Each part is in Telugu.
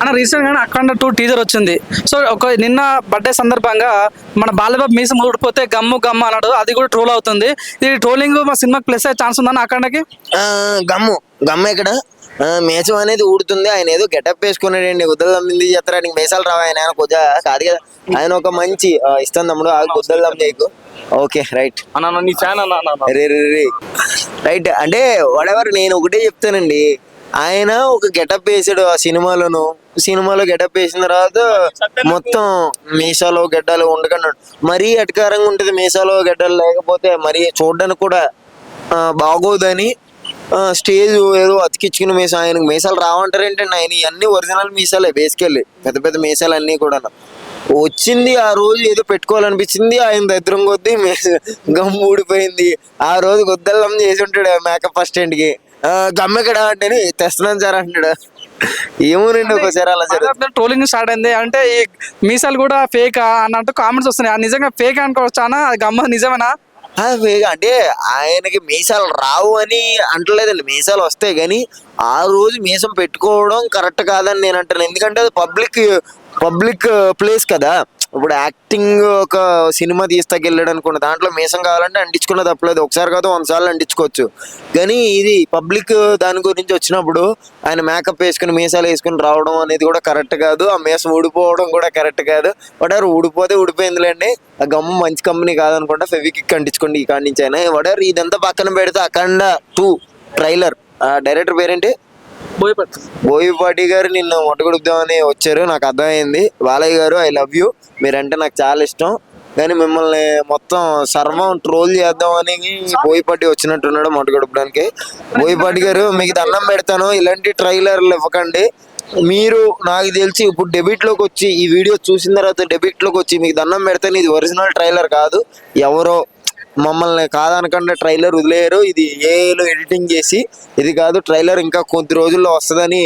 అన్న రీసెంట్గా అఖండ టూ టీజర్ వచ్చింది. సో ఒక నిన్న బర్త్డే సందర్భంగా మన బాలబాబు మీసం ఊడిపోతే గమ్ము గమ్ము అన్నాడు. అది కూడా ట్రోల్ అవుతుంది. ఇది ట్రోలింగ్ మా సినిమాకి ప్లస్ అయ్యే ఛాన్స్ ఉందన్న అఖండకి? గమ్ము. గమ్ము ఇక్కడ మేచం అనేది ఊడుతుంది. ఆయన ఏదో గెటప్ వేసుకున్నాడండి గుద్దలు దమ్మింది చెప్తారు ఆయనకి మేసాలు రావు? ఆయన ఆయన కొద్దిగా కాదు కదా. ఆయన ఒక మంచి ఇస్తాను తమ్ముడు. ఆ గుద్దలు దమ్ చేయకు. Okay right. అన్న నీ ఛానల్ అన్న రే రే రే రైట్. అంటే వాడెవర్ నేను ఒకటే చెప్తానండి. ఆయన ఒక గెటప్ వేసాడు ఆ సినిమాలోను. సినిమాలో గెటప్ వేసిన తర్వాత మొత్తం మీసాలో గడ్డలు ఉండకన్నాడు. మరీ అటకారంగా ఉంటుంది మీసాలో గడ్డలు లేకపోతే మరి చూడడానికి కూడా బాగోదని స్టేజ్ ఏదో అతికించుకుని మీసా ఆయనకు మీసాలు రావంటారేంటండి ఆయన? ఇవన్నీ ఒరిజినల్ మీసాలే బేసికెళ్ళి పెద్ద పెద్ద మీసాలు అన్నీ కూడా వచ్చింది ఆ రోజు ఏదో పెట్టుకోవాలనిపించింది ఆయన దగ్గరం కొద్దీ గమ్ ఊడిపోయింది. ఆ రోజు గుద్దల్లం చేసి ఉంటాడు మేకప్ ఫస్ట్కి. గమ్ ఎక్కడ అంటే తెస్తున్నాను సార్ అంటాడు ఏమోనండి ఒకసారి అలా జరుగుతుంది ట్రోలింగ్ స్టార్ట్ అయింది. అంటే ఈ మీసాలు కూడా ఫేక్ అన్నట్టు కామెంట్స్ వస్తున్నాయి. నిజంగా ఫేక్ అనుకోవచ్చా అన్న అది గమ్మ నిజమేనా? అంటే ఆయనకి మీసాలు రావు అని అంటలేదండి. మీసాలు వస్తాయి కానీ ఆ రోజు మీసం పెట్టుకోవడం కరెక్ట్ కాదని నేను అంటాను ఎందుకంటే అది పబ్లిక్ పబ్లిక్ uh, ప్లేస్ కదా. ఇప్పుడు యాక్టింగ్ ఒక సినిమా తీస్తాకి వెళ్ళాడు అనుకున్న దాంట్లో మీసం కావాలంటే అంటించుకున్న తప్పలేదు. ఒకసారి కాదు వంద సార్లు అంటించుకోవచ్చు. కానీ ఇది పబ్లిక్ uh, దాని గురించి వచ్చినప్పుడు ఆయన మేకప్ వేసుకుని మీసాలు వేసుకుని రావడం అనేది కూడా కరెక్ట్ కాదు. ఆ మీసం ఊడిపోవడం కూడా కరెక్ట్ కాదు. వడారు ఊడిపోతే ఊడిపోయిందిలేండి. ఆ గమ్మ మంచి కంపెనీ కాదనుకుంటా ఫెవికిక్ అంటించుకోండి ఈ కాడి నుంచి అయినా. వడారు ఇదంతా పక్కన పెడితే అఖండ టూ ట్రైలర్. ఆ డైరెక్టర్ పేరేంటి? బోయపాటి బోయపాటి గారు నిన్ను మొట్టగొడుపుదామని వచ్చారు నాకు అర్థమైంది. బాలయ్య గారు ఐ లవ్ యూ మీరంటే నాకు చాలా ఇష్టం. కానీ మిమ్మల్ని మొత్తం సర్వం ట్రోల్ చేద్దామని బోయిపాటి వచ్చినట్టున్నాడు మొట్టగొడపడానికి బోయిపాటి గారు మీకు దండం పెడతాను ఇలాంటి ట్రైలర్లు ఇవ్వకండి. మీరు నాకు తెలిసి ఇప్పుడు డెబిట్లోకి వచ్చి ఈ వీడియో చూసిన తర్వాత డెబిట్లోకి వచ్చి మీకు దండం పెడతాను ఇది ఒరిజినల్ ట్రైలర్ కాదు. ఎవరో మమ్మల్ని కాదనకుండా ట్రైలర్ వదిలేయరు. ఇది ఏలో ఎడిటింగ్ చేసి ఇది కాదు ట్రైలర్ ఇంకా కొద్ది రోజుల్లో వస్తుందని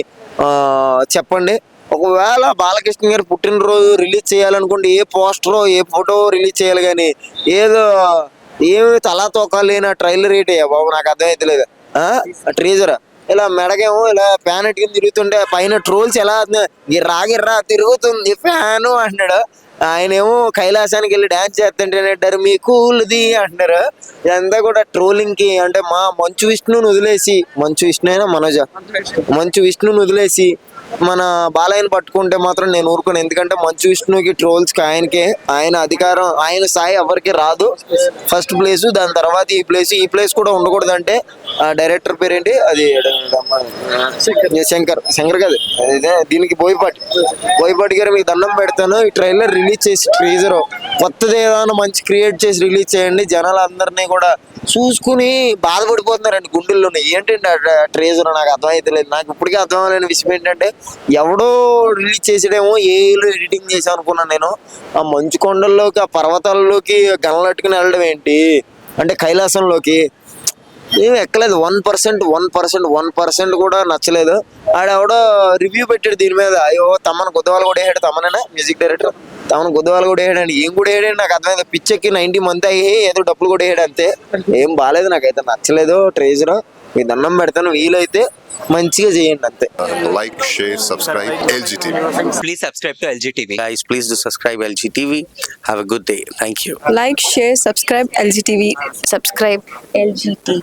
చెప్పండి. ఒకవేళ బాలకృష్ణ గారు పుట్టినరోజు రిలీజ్ చేయాలనుకుంటే ఏ పోస్టరో ఏ ఫోటో రిలీజ్ చేయాలి కానీ ఏదో ఏమి తలా తోక లేని ట్రైలర్ ఏంటి? బాబు నాకు అర్థమైతలేదు ట్రీజర్ ఇలా మెడగేమో ఇలా ఫ్యాన్ ఎట్టుకుని తిరుగుతుంటే పైన ట్రోల్స్ ఎలా అవుతున్నాయి? గిర్రా గిర్రా తిరుగుతుంది ఫ్యాను అంటున్నాడు. ఆయనేమో కైలాసానికి వెళ్ళి డాన్స్ చేస్తుంటే అంటారు మీ కూల్ది అంటున్నారు ఇదంతా కూడా ట్రోలింగ్కి అంటే మా మంచు విష్ణుని వదిలేసి మంచు విష్ణు అయినా మనోజ మంచు విష్ణుని వదిలేసి మన బాలయ్యని పట్టుకుంటే మాత్రం నేను ఊరుకోను. ఎందుకంటే మంచు విష్ణుకి ట్రోల్స్కి ఆయనకే ఆయన అధికారం ఆయన స్థాయి ఎవరికి రాదు. ఫస్ట్ ప్లేస్ దాని తర్వాత ఈ ప్లేస్ ఈ ప్లేస్ కూడా ఉండకూడదు అంటే డైరెక్టర్ పేరేంటి? అది శంకర్. శంకర్ కాదు ఇదే దీనికి బోయపాటి. బోయపాటి గారు మీకు దండం పెడతాను. ఈ ట్రైలర్ రిలీజ్ చేసి ట్రీజర్ కొత్తది ఏదైనా మంచి క్రియేట్ చేసి రిలీజ్ చేయండి. జనాలు అందరినీ కూడా చూసుకుని బాధపడిపోతున్నారండి గుండెల్లోనే. ఏంటంటే ట్రేజర్ నాకు అర్థమైతలేదు. నాకు ఇప్పటికీ అవ్వలేని విషయం ఏంటంటే ఎవడో రిలీజ్ చేసాడేమో ఏలో ఎడిటింగ్ చేసాను అనుకున్నాను నేను. ఆ మంచు కొండల్లోకి ఆ పర్వతాల్లోకి గనలట్టుకుని వెళ్ళడం ఏంటి? అంటే కైలాసంలోకి. ఏమి ఎక్కలేదు. One percent one percent one percent కూడా నచ్చలేదు. ఆడెవడో రివ్యూ పెట్టాడు దీని మీద. అయ్యో తమను గుద్దవాళ్ళు కూడా వేయాడు తమనేనా? మ్యూజిక్ డైరెక్టర్ తమను గుద్దవాళ్ళు కూడా వేయడండి ఏం కూడా వేయడండి నాకు అర్థమైంది. పిచ్చెక్కి నైన్టీ మంత్ అయ్యి ఏదో డబ్బులు కూడా వేయడం అంతే. ఏం బాగాలేదు నాకైతే. నచ్చలేదు. ట్రేజర్ మీ దండం పెడతాను వీలైతే మంచిగా చేయండి అంతే. Like share subscribe LG TV please subscribe to LG TV guys please do subscribe LG TV have a good day thank you like share subscribe LG TV subscribe LG TV